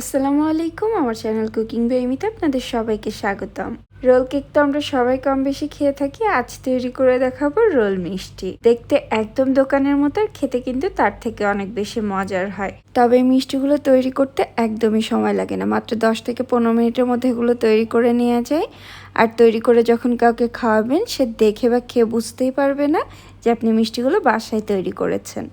আসসালামু আলাইকুম, আমার চ্যানেল কুকিং বেমিতে আপনাদের সবাইকে স্বাগতম। রোল কেক তো আমরা সবাই কম বেশি খেয়ে থাকি, আজ তৈরি করে দেখাবো রোল মিষ্টি। দেখতে একদম দোকানের মতো, আর খেতে কিন্তু তার থেকে অনেক বেশি মজার হয়। তবে মিষ্টিগুলো তৈরি করতে একদমই সময় লাগে না। মাত্র দশ থেকে পনেরো মিনিটের মধ্যে এগুলো তৈরি করে নেওয়া যায়। আর তৈরি করে যখন কাউকে খাওয়াবেন, সে দেখে বা খেয়ে বুঝতেই পারবে না যে আপনি মিষ্টিগুলো বাসায় তৈরি করেছেন।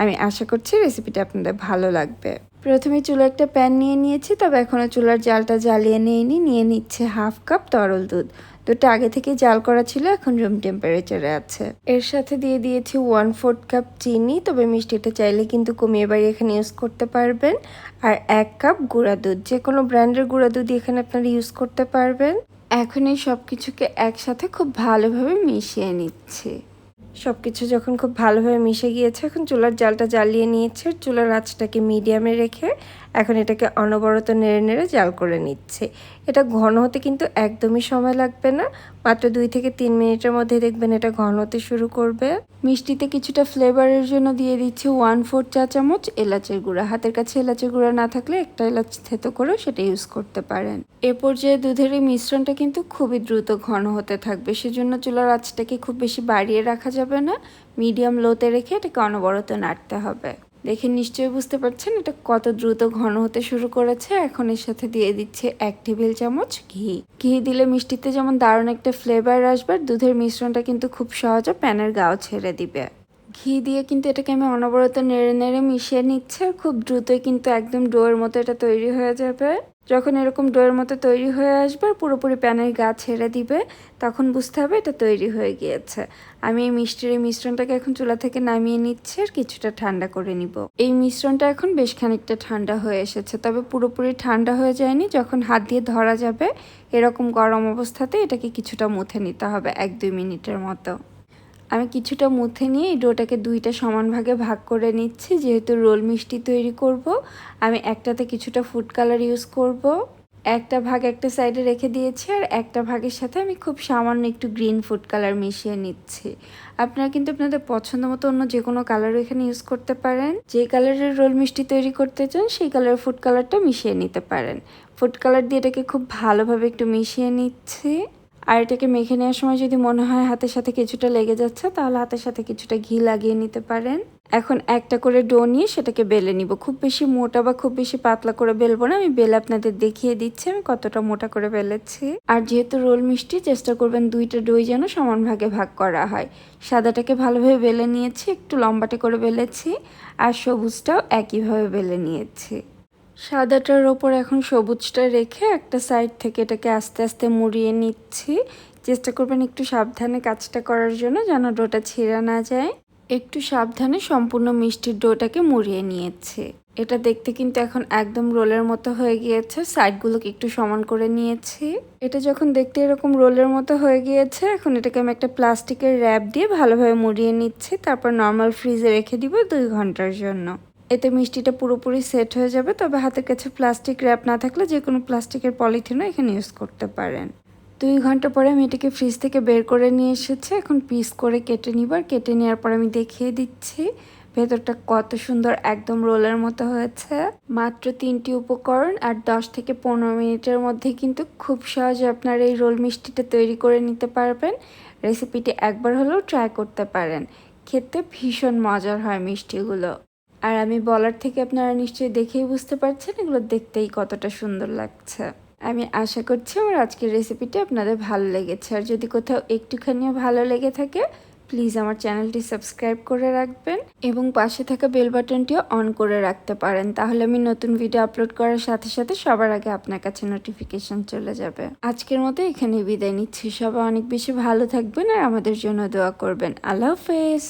আমি আশা করছি রেসিপিটা আপনাদের ভালো লাগবে। প্রথমে চুলো একটা প্যান নিয়ে নিয়েছি, তবে এখনও চুলার জালটা জ্বালিয়ে নিইনি। নিয়ে নিচ্ছে হাফ কাপ তরল দুধ। দুধটা আগে থেকে জাল করা ছিল, এখন রুম টেম্পারেচারে আছে। এর সাথে দিয়ে দিয়েছি ওয়ান ফোর্থ কাপ চিনি, তবে মিষ্টিটা চাইলে কিন্তু কমিয়ে বাড়ি এখানে ইউজ করতে পারবেন। আর এক কাপ গুঁড়া দুধ, যে কোনো ব্র্যান্ডের গুঁড়া দুধ এখানে আপনারা ইউজ করতে পারবেন। এখন এই সব কিছুকে একসাথে খুব ভালোভাবে মিশিয়ে নিচ্ছি। সব কিছু যখন খুব ভালোভাবে মিশে গিয়েছে, এখন চুলার জালটা জ্বালিয়ে নিয়েছে। চুলার আঁচটাকে মিডিয়ামে রেখে এখন এটাকে অনবরত নেড়ে নেড়ে জাল করে নিচ্ছে। এটা ঘন হতে কিন্তু একদমই সময় লাগবে না। মাত্র দুই থেকে তিন মিনিটের মধ্যে দেখবেন এটা ঘন হতে শুরু করবে। মিষ্টিতে কিছুটা ফ্লেভারের জন্য দিয়ে দিচ্ছি ওয়ান ফোর চা চামচ এলাচের গুঁড়া। হাতের কাছে এলাচের গুঁড়া না থাকলে একটা এলাচ থেতো করে সেটা ইউজ করতে পারেন। এ পর্যায়ে দুধের এই মিশ্রণটা কিন্তু খুবই দ্রুত ঘন হতে থাকবে। সেজন্য চুলার আঁচটাকে খুব বেশি বাড়িয়ে রাখা যাবে না। মিডিয়াম লোতে রেখে এটাকে অনবরত নাড়তে হবে। দেখে নিশ্চয়ই বুঝতে পারছেন এটা কত দ্রুত ঘন হতে শুরু করেছে। এখন এর সাথে দিয়ে দিচ্ছে এক টেবিল চামচ ঘি। ঘি দিলে মিষ্টিতে যেমন দারুণ একটা ফ্লেভার আসবে, দুধের মিশ্রণটা কিন্তু খুব সহজে প্যানের গাও ছেড়ে দিবে। ঘি দিয়ে কিন্তু এটাকে আমি অনবরত নেড়ে নেড়ে মিশিয়ে নিচ্ছে, খুব দ্রুতই কিন্তু একদম ডোয়ের মতো এটা তৈরি হয়ে যাবে। যখন এরকম ডোয়ের মতো তৈরি হয়ে আসবে পুরোপুরি প্যানের গা ছেড়ে দিবে, তখন বুঝতে হবে এটা তৈরি হয়ে গিয়েছে। আমি এই মিষ্টির এই মিশ্রণটাকে এখন চুলা থেকে নামিয়ে নিচ্ছি আর কিছুটা ঠান্ডা করে নিব। এই মিশ্রণটা এখন বেশ খানিকটা ঠান্ডা হয়ে এসেছে, তবে পুরোপুরি ঠান্ডা হয়ে যায়নি। যখন হাত দিয়ে ধরা যাবে, এরকম গরম অবস্থাতে এটাকে কিছুটা মুথে নিতে হবে, এক দুই মিনিটের মতো। আমি কিছুটা মুথে নিয়ে এই ডোটাকে দুইটা সমান ভাগে ভাগ করে নিচ্ছি, যেহেতু রোল মিষ্টি তৈরি করব। আমি একটাতে কিছুটা ফুড কালার ইউজ করব। একটা ভাগ একটা সাইডে রেখে দিয়েছি আর একটা ভাগের সাথে আমি খুব সামান্য একটু গ্রিন ফুড কালার মিশিয়ে নিচ্ছি। আপনারা কিন্তু আপনাদের পছন্দ মতো অন্য যে কোনো কালারও এখানে ইউজ করতে পারেন। যে কালারের রোল মিষ্টি তৈরি করতে চান, সেই কালারের ফুড কালারটা মিশিয়ে নিতে পারেন। ফুড কালার দিয়ে এটাকে খুব ভালোভাবে একটু মিশিয়ে নিচ্ছি। আর এটাকে মেখে নেওয়ার সময় যদি মনে হয় হাতের সাথে কিছুটা লেগে যাচ্ছে, তাহলে হাতের সাথে কিছুটা ঘি লাগিয়ে নিতে পারেন। এখন একটা করে ডো নিয়ে সেটাকে বেলে নিব। খুব বেশি মোটা বা খুব বেশি পাতলা করে বেলবো না, আমি বেলে আপনাদের দেখিয়ে দিচ্ছি, আমি কতটা মোটা করে বেলেছি। আর যেহেতু রোল মিষ্টি, চেষ্টা করবেন দুইটা ডই যেন সমান ভাগে ভাগ করা হয়। সাদাটাকে ভালোভাবে বেলে নিয়েছি, একটু লম্বাটে করে বেলেছি, আর সবুজটাও একইভাবে বেলে নিয়েছি। সাদাটার ওপর এখন সবুজটা রেখে একটা সাইড থেকে এটাকে আস্তে আস্তে মুড়িয়ে নিচ্ছি। চেষ্টা করবেন একটু সাবধানে কাজটা করার জন্য যেন ডোটা ছিঁড়া না যায়। একটু সাবধানে সম্পূর্ণ মিষ্টির ডোটাকে মুড়িয়ে নিয়েছে। এটা দেখতে কিন্তু এখন একদম রোলের মতো হয়ে গিয়েছে। সাইডগুলোকে একটু সমান করে নিয়েছি। এটা যখন দেখতে এরকম রোলের মতো হয়ে গিয়েছে, এখন এটাকে আমি একটা প্লাস্টিকের র্যাপ দিয়ে ভালোভাবে মুড়িয়ে নিচ্ছি। তারপর নর্মাল ফ্রিজে রেখে দিব দুই ঘণ্টার জন্য। এতে মিষ্টিটা পুরোপুরি সেট হয়ে যাবে, তবে হাতের কাছে প্লাস্টিক র্যাপ না থাকলে যে কোনো প্লাস্টিকের পলিথিনও এখানে ইউজ করতে পারেন। দুই ঘণ্টা পরে আমি এটাকে ফ্রিজ থেকে বের করে নিয়ে এসেছি। এখন পিস করে কেটে নিব। আর কেটে নেওয়ার পর আমি দেখিয়ে দিচ্ছি, ভেতরটা কত সুন্দর একদম রোলের মতো হয়েছে। মাত্র তিনটি উপকরণ আর দশ থেকে পনেরো মিনিটের মধ্যে কিন্তু খুব সহজে আপনার এই রোল মিষ্টিটা তৈরি করে নিতে পারবেন। রেসিপিটি একবার হলেও ট্রাই করতে পারেন। খেতে ভীষণ মজার হয় মিষ্টিগুলো। আর আমি বলার থেকে আপনারা নিশ্চয়ই দেখেই বুঝতে পারছেন এগুলো দেখতেই কতটা সুন্দর লাগছে। আমি আশা করছি আমার আজকের রেসিপিটি আপনাদের ভালো লেগেছে। আর যদি কোথাও একটুখানিও ভালো লেগে থাকে প্লিজ আমার চ্যানেলটি সাবস্ক্রাইব করে রাখবেন এবং পাশে থাকা বেল বাটনটিও অন করে রাখতে পারেন। তাহলে আমি নতুন ভিডিও আপলোড করার সাথে সাথে সবার আগে আপনার কাছে নোটিফিকেশন চলে যাবে। আজকের মতো এখানে বিদায় নিচ্ছি। সবাই অনেক বেশি ভালো থাকবেন আর আমাদের জন্য দোয়া করবেন। আল্লাহ হাফেজ।